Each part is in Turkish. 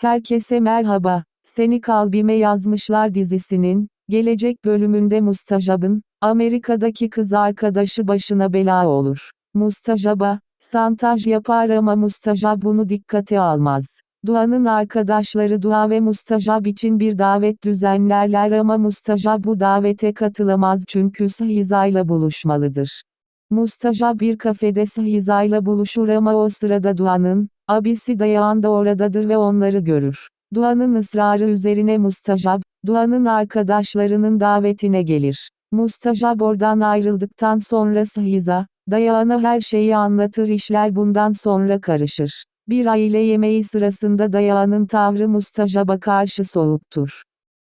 Herkese merhaba. Seni Kalbime Yazmışlar dizisinin, gelecek bölümünde Mustajab'ın, Amerika'daki kız arkadaşı başına bela olur. Mustajab'a, santaj yapar ama Mustajab bunu dikkate almaz. Dua'nın arkadaşları Dua ve Mustajab için bir davet düzenlerler ama Mustajab bu davete katılamaz çünkü Sahiza'yla buluşmalıdır. Mustajab bir kafede Sahiza'yla buluşur ama o sırada Dua'nın, abisi Dayan da oradadır ve onları görür. Dua'nın ısrarı üzerine Mustajab, Dua'nın arkadaşlarının davetine gelir. Mustajab oradan ayrıldıktan sonra Sahiza, Dayan'a her şeyi anlatır işler bundan sonra karışır. Bir aile yemeği sırasında Dayan'ın tavrı Mustajab'a karşı soğuktur.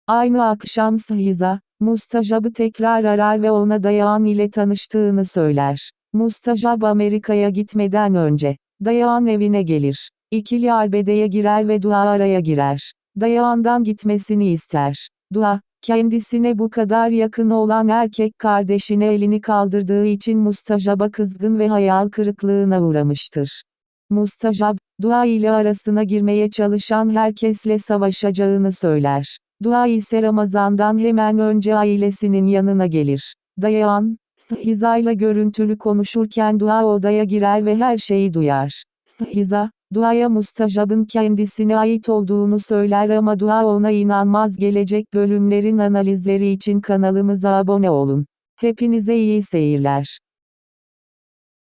Aynı akşam Sahiza, Mustajab'ı tekrar arar ve ona Dayan ile tanıştığını söyler. Mustajab Amerika'ya gitmeden önce, Dayan evine gelir. İkili arbedeye girer ve Dua araya girer. Dayan'dan gitmesini ister. Dua, kendisine bu kadar yakın olan erkek kardeşine elini kaldırdığı için Mustajab'a kızgın ve hayal kırıklığına uğramıştır. Mustajab, Dua ile arasına girmeye çalışan herkesle savaşacağını söyler. Dua ise Ramazan'dan hemen önce ailesinin yanına gelir. Dayan, Sahiza'yla görüntülü konuşurken Dua odaya girer ve her şeyi duyar. Sahiza, Dua'ya Mustajab'ın kendisine ait olduğunu söyler ama Dua ona inanmaz gelecek bölümlerin analizleri için kanalımıza abone olun. Hepinize iyi seyirler.